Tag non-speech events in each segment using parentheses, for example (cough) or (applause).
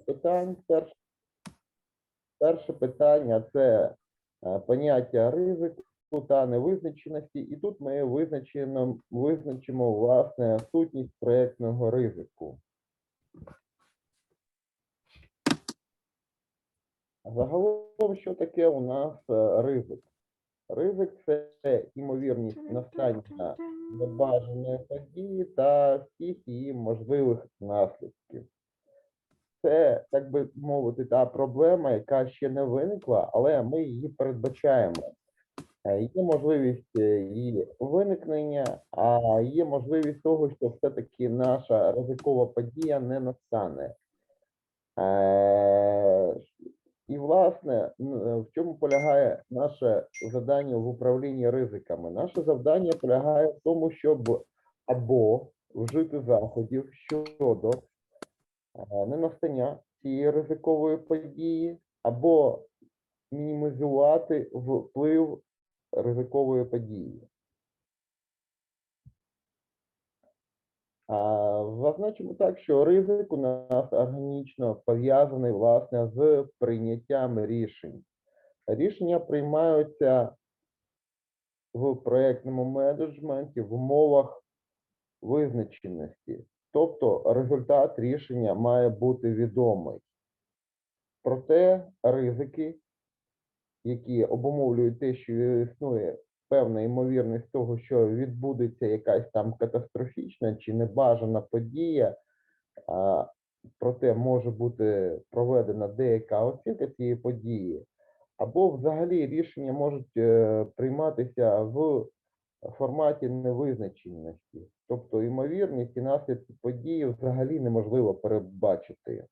питань. Перше, перше питання це е, поняття ризику та невизначеності. І тут ми визначимо, визначимо власне сутність проєктного ризику. Загалом, що таке у нас е, ризик? Ризик це імовірність настання небажаної події та всіх її можливих наслідків. Це, так би мовити, та проблема, яка ще не виникла, але ми її передбачаємо. Е, Є можливість е, її виникнення, а є можливість того, що все-таки наша ризикова подія не настане. Е, І, власне, в чому полягає наше завдання в управлінні ризиками? Наше завдання полягає в тому, щоб або вжити заходів щодо ненастання цієї ризикової події, або мінімізувати вплив ризикової події. Зазначимо так, що ризик у нас органічно пов'язаний власне з прийняттям рішень. Рішення приймаються в проєктному менеджменті в умовах визначеності. Тобто результат рішення має бути відомий. Проте ризики, які обумовлюють те, що існує певна ймовірність того, що відбудеться якась там катастрофічна чи небажана подія, а, проте може бути проведена деяка оцінка цієї події, або взагалі рішення можуть е, прийматися в форматі невизначеності. Тобто ймовірність і наслідки події взагалі неможливо передбачити.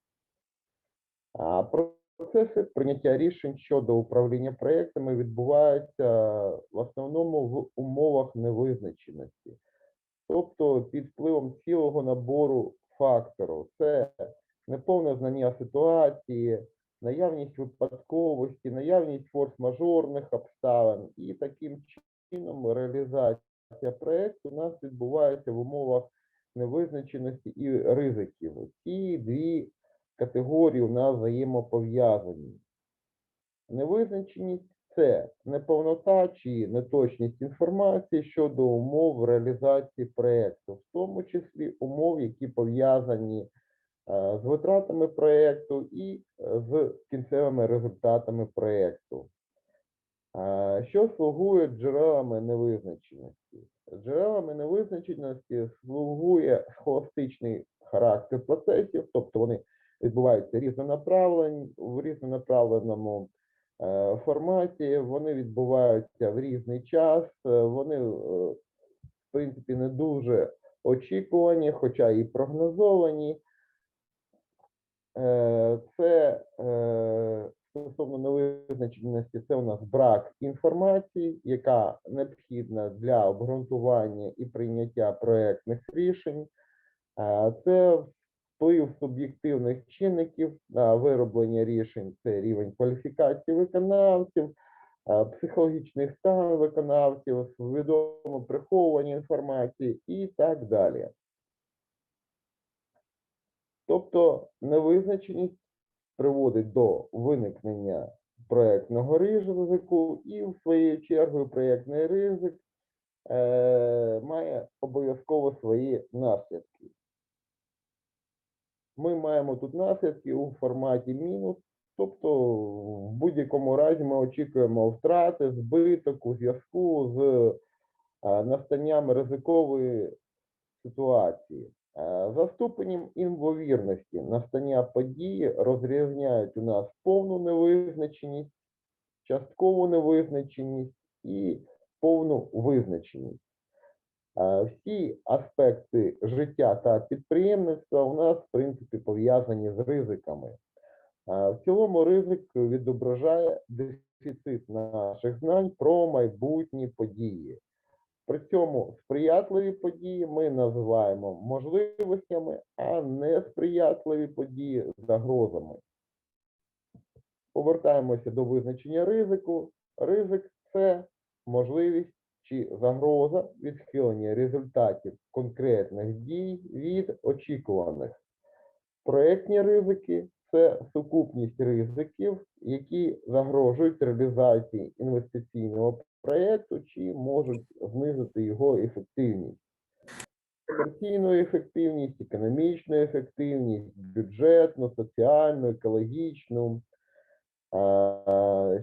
А процеси прийняття рішень щодо управління проектами відбуваються в основному в умовах невизначеності, тобто під впливом цілого набору факторів. Це неповне знання ситуації, наявність випадковості, наявність форс-мажорних обставин і таким чином реалізація проекту у нас відбувається в умовах невизначеності і ризиків. Ці дві категорії у нас взаємопов'язані. Невизначеність це неповнота чи неточність інформації щодо умов реалізації проєкту, в тому числі умов, які пов'язані е, з витратами проєкту і е, з кінцевими результатами проєкту. Е, Що слугує джерелами невизначеності? Джерелами невизначеності слугує схоластичний характер процесів, тобто вони відбуваються різнонаправлені в різнонаправленому е, форматі, вони відбуваються в різний час, е, вони, е, в принципі, не дуже очікувані, хоча і прогнозовані. Це невизначеності, це у нас брак інформації, яка необхідна для обґрунтування і прийняття проектних рішень. Це вплив суб'єктивних чинників на вироблення рішень, це рівень кваліфікації виконавців, психологічний стан виконавців, свідомо приховування інформації і так далі. Тобто невизначеність приводить до виникнення проєктного ризику, і в своєю чергою проєктний ризик е, має обов'язково свої наслідки. Ми маємо тут наслідки у форматі мінус, тобто в будь-якому разі ми очікуємо втрати, збиток у зв'язку з е, настанням ризикової ситуації. Е, За ступенем імовірності настання події розрізняють у нас повну невизначеність, часткову невизначеність і повну визначеність. Е, Всі аспекти життя та підприємництва у нас, в принципі, пов'язані з ризиками. Е, В цілому ризик відображає дефіцит наших знань про майбутні події. При цьому сприятливі події ми називаємо можливостями, а несприятливі події загрозами. Повертаємося до визначення ризику. Ризик це можливість чи загроза відхилення результатів конкретних дій від очікуваних. Проектні ризики це сукупність ризиків, які загрожують реалізації інвестиційного проєкту чи можуть знизити його ефективність. Комерційну ефективність, економічну ефективність, бюджетну, соціальну, екологічну.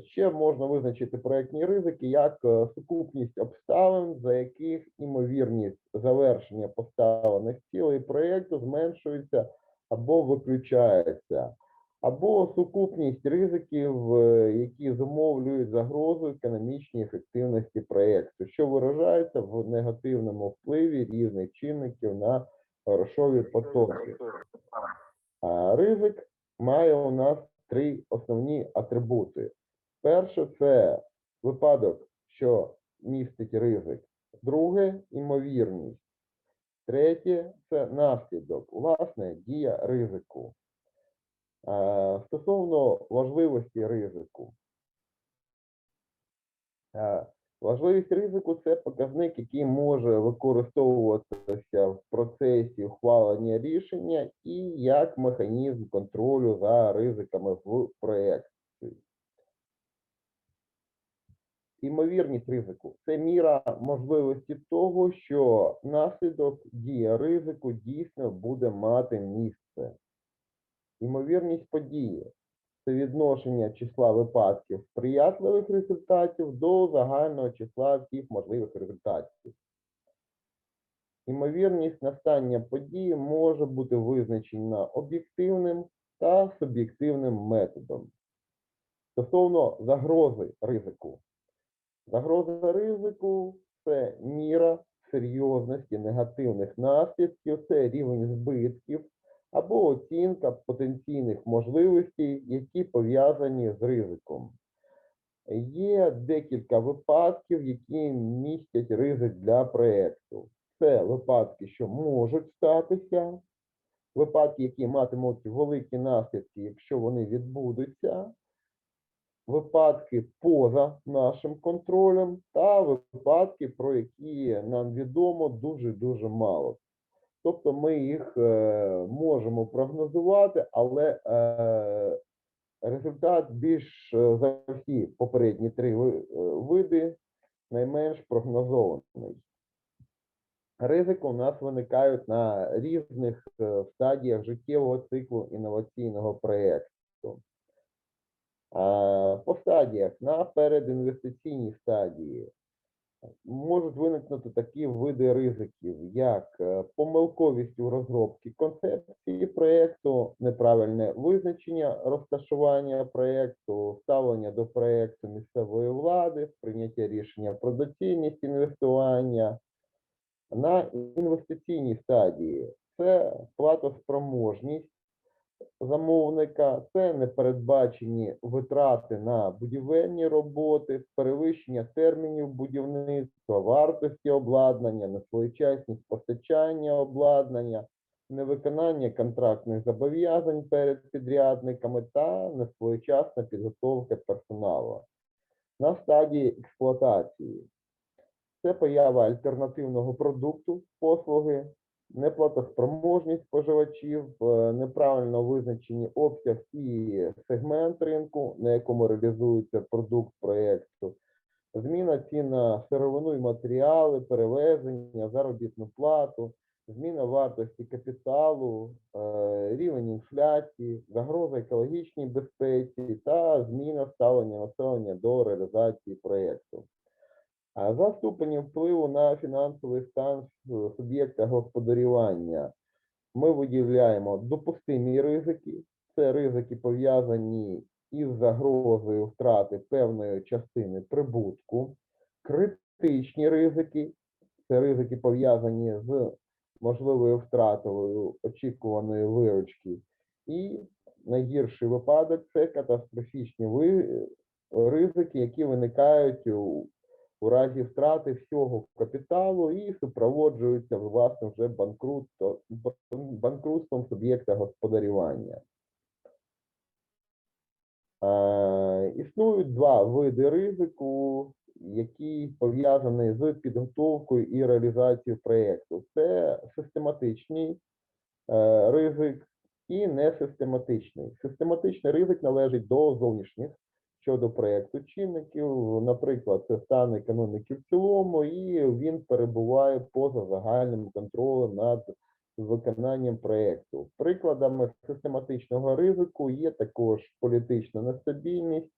Ще можна визначити проектні ризики як е, сукупність обставин, за яких імовірність завершення поставлених цілей проєкту зменшується або виключається, або сукупність ризиків, е, які зумовлюють загрозу економічній ефективності проєкту, що виражається в негативному впливі різних чинників на грошові потоки. А ризик має у нас три основні атрибути. Перше це випадок, що містить ризик. Друге імовірність. Третє це наслідок, власне, дія ризику. Е, Стосовно важливості ризику. Е, Важливість ризику це показник, який може використовуватися в процесі ухвалення рішення і як механізм контролю за ризиками в проєкті. Імовірність ризику це міра можливості того, що наслідок дії ризику дійсно буде мати місце. Імовірність події це відношення числа випадків сприятливих результатів до загального числа всіх можливих результатів. Імовірність настання події може бути визначена об'єктивним та суб'єктивним методом. Стосовно загрози ризику. Загроза ризику це міра серйозності негативних наслідків, це рівень збитків або оцінка потенційних можливостей, які пов'язані з ризиком. Є декілька випадків, які містять ризик для проєкту. Це випадки, що можуть статися, випадки, які матимуть великі наслідки, якщо вони відбудуться, випадки поза нашим контролем, та випадки, про які нам відомо дуже-дуже мало. Тобто ми їх е, можемо прогнозувати, але е, результат більш е, за всі попередні три види найменш прогнозований. Ризики у нас виникають на різних стадіях життєвого циклу інноваційного проєкту. По стадіях на передінвестиційній стадії можуть виникнути такі види ризиків, як е, помилковість у розробці концепції проєкту, неправильне визначення розташування проєкту, ставлення до проєкту місцевої влади, прийняття рішення про доцільність інвестування. На інвестиційній стадії це платоспроможність замовника, це непередбачені витрати на будівельні роботи, перевищення термінів будівництва, вартості обладнання, несвоєчасність постачання обладнання, невиконання контрактних зобов'язань перед підрядниками та несвоєчасна підготовка персоналу. На стадії експлуатації це поява альтернативного продукту, послуги, неплатоспроможність споживачів, е, неправильно визначені обсяг і сегмент ринку, на якому реалізується продукт проєкту, зміна цін на сировину і матеріали, перевезення, заробітну плату, зміна вартості капіталу, е, рівень інфляції, загроза екологічній безпеці та зміна ставлення населення до реалізації проєкту. За ступенем впливу на фінансовий стан суб'єкта господарювання ми виділяємо допустимі ризики. Це ризики пов'язані із загрозою втрати певної частини прибутку, критичні ризики, це ризики пов'язані з можливою втратою очікуваної виручки. І найгірший випадок це катастрофічні ризики, які виникають у у разі втрати всього капіталу і супроводжуються власне вже банкрутство, банкрутством суб'єкта господарювання. Е, Існують два види ризику, які пов'язані з підготовкою і реалізацією проєкту. Це систематичний е, ризик, і несистематичний. Систематичний ризик належить до зовнішніх щодо проєкту чинників, наприклад, це стан економіки в цілому, і він перебуває поза загальним контролем над виконанням проєкту. Прикладами систематичного ризику є також політична нестабільність,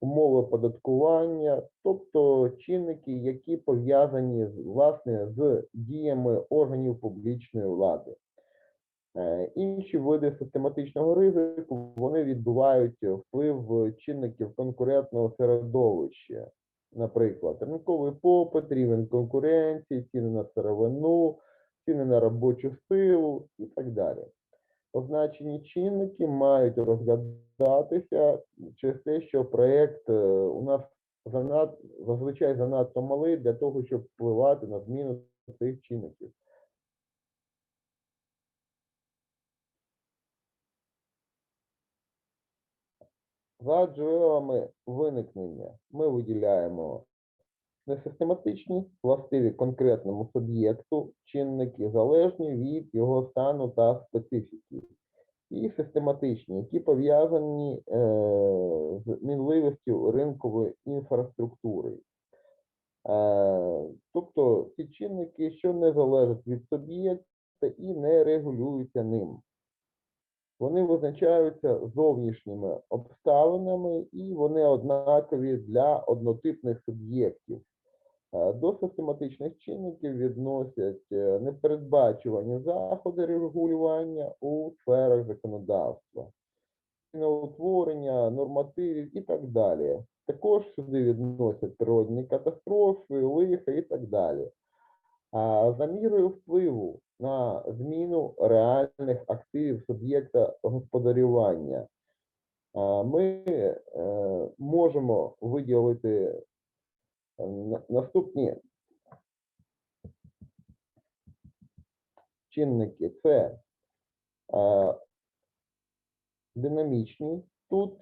умови податкування, тобто чинники, які пов'язані власне з діями органів публічної влади. Е, Інші види систематичного ризику вони відбувають вплив чинників конкурентного середовища, наприклад, ринковий попит, рівень конкуренції, ціни на сировину, ціни на робочу силу і так далі. Означені чинники мають розглядатися через те, що проєкт е, у нас занад, зазвичай занадто малий для того, щоб впливати на зміну цих чинників. За джерелами виникнення ми виділяємо несистематичні, властиві конкретному суб'єкту, чинники залежні від його стану та специфіки, і систематичні, які пов'язані е, з мінливістю ринкової інфраструктури. Е, тобто ці чинники, що не залежать від суб'єкта і не регулюються ним. Вони визначаються зовнішніми обставинами і вони однакові для однотипних суб'єктів. Е, До систематичних чинників відносять е, непередбачувані заходи регулювання у сферах законодавства, утворення нормативів і так далі. Також сюди відносять природні катастрофи, лиха і так далі. А за мірою впливу на зміну реальних активів суб'єкта господарювання ми е, можемо виділити е, наступні чинники. Це е, динамічні. Тут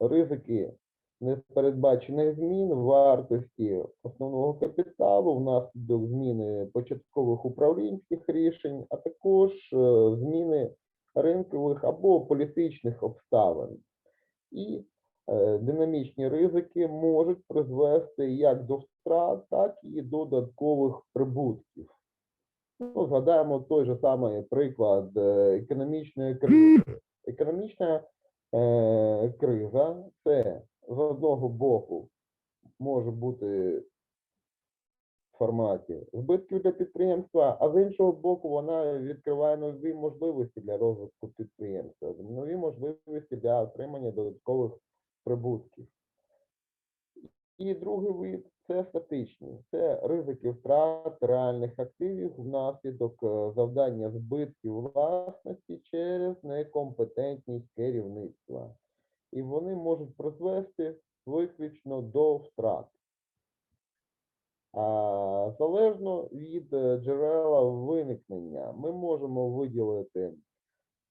ризики непередбачених змін вартості основного капіталу внаслідок зміни початкових управлінських рішень, а також е, зміни ринкових або політичних обставин. І е, динамічні ризики можуть призвести як до втрат, так і до додаткових прибутків. Ну, згадаємо той же самий приклад е, економічної кризи. Економічна е, криза це з одного боку може бути в форматі збитків для підприємства, а з іншого боку, вона відкриває нові можливості для розвитку підприємства, нові можливості для отримання додаткових прибутків. І другий вид це статичні, це ризики втрат реальних активів внаслідок е, завдання збитків власності через некомпетентність керівництва. І вони можуть призвести виключно до втрат. Залежно від е, джерела виникнення, ми можемо виділити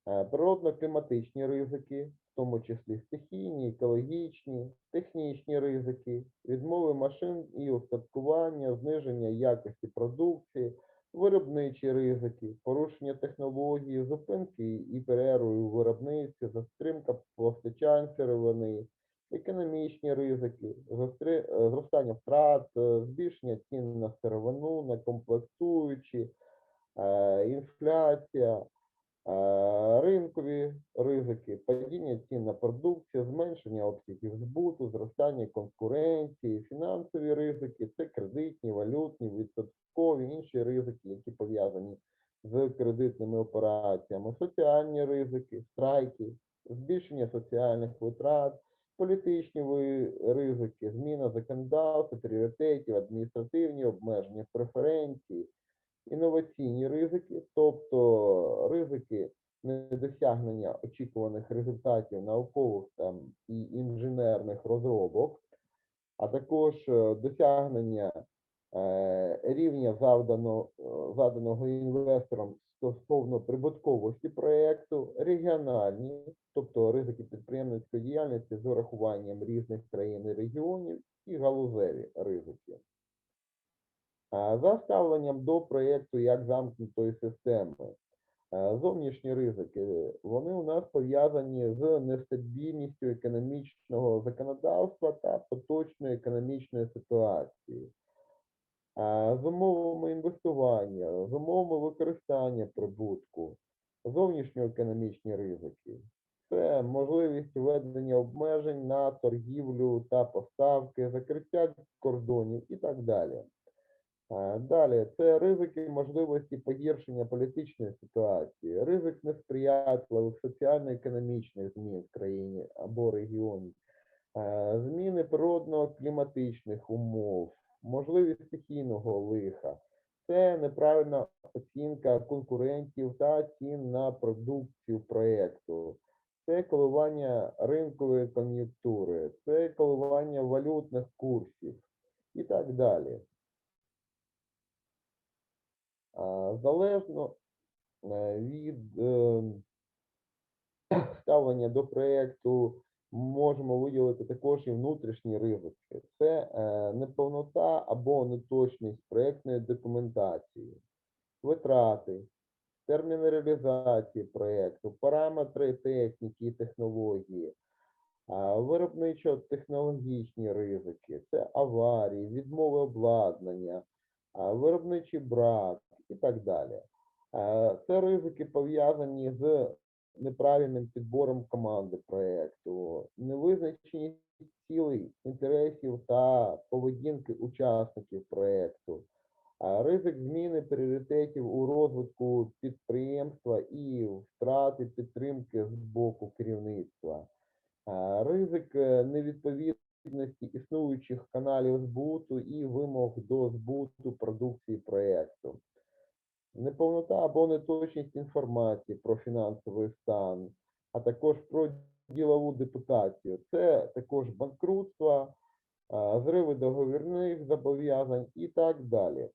е, природно-кліматичні ризики, в тому числі стихійні, екологічні, технічні ризики, відмови машин і устаткування, зниження якості продукції, виробничі ризики, порушення технології, зупинки і перерви у виробництві, затримка постачань сировини, економічні ризики, е, зростання втрат, е, збільшення цін на сировину, на комплектуючі, е, інфляція, ринкові ризики, падіння цін на продукцію, зменшення обсягів збуту, зростання конкуренції, фінансові ризики, це кредитні, валютні, відсоткові, інші ризики, які пов'язані з кредитними операціями, соціальні ризики, страйки, збільшення соціальних витрат, політичні ризики, зміна законодавства, пріоритетів, адміністративні обмеження, преференції, інноваційні ризики, тобто ризики недосягнення очікуваних результатів наукових там і інженерних розробок, а також е, досягнення рівня завдано, е, заданого інвестором стосовно прибутковості проєкту, регіональні, тобто ризики підприємницької діяльності з урахуванням різних країн і регіонів, і галузеві ризики. А, За ставленням до проєкту як замкнутої системи. Е, Зовнішні ризики, вони у нас пов'язані з нестабільністю економічного законодавства та поточної економічної ситуації, е, з умовами інвестування, з умовами використання прибутку, зовнішньоекономічні ризики. Це можливість введення обмежень на торгівлю та поставки, закриття кордонів і так далі. Далі це ризики можливості погіршення політичної ситуації, ризик несприятливих соціально-економічних змін в країні або регіоні, зміни природно-кліматичних умов, можливість стихійного лиха. Це неправильна оцінка конкурентів та цін на продукцію проєкту. Це коливання ринкової кон'юнктури, це коливання валютних курсів і так далі. Залежно е, від е, (clears throat) ставлення до проєкту можемо виділити також і внутрішні ризики. Це е, неповнота або неточність проєктної документації, витрати, терміни реалізації проєкту, параметри техніки і технології, виробничо-технологічні ризики, це аварії, відмови обладнання, виробничий брак і так далі. Е, Це ризики пов'язані з неправильним підбором команди проєкту, невизначеність цілей, інтересів та поведінки учасників проєкту, ризик зміни пріоритетів у розвитку підприємства і втрати підтримки з боку керівництва, ризик е, невідповідності існуючих каналів збуту і вимог до збуту продукції проєкту неповнота або неточність інформації про фінансовий стан, а також про ділову депутацію. Це також банкрутство, зриви договірних зобов'язань і так далі.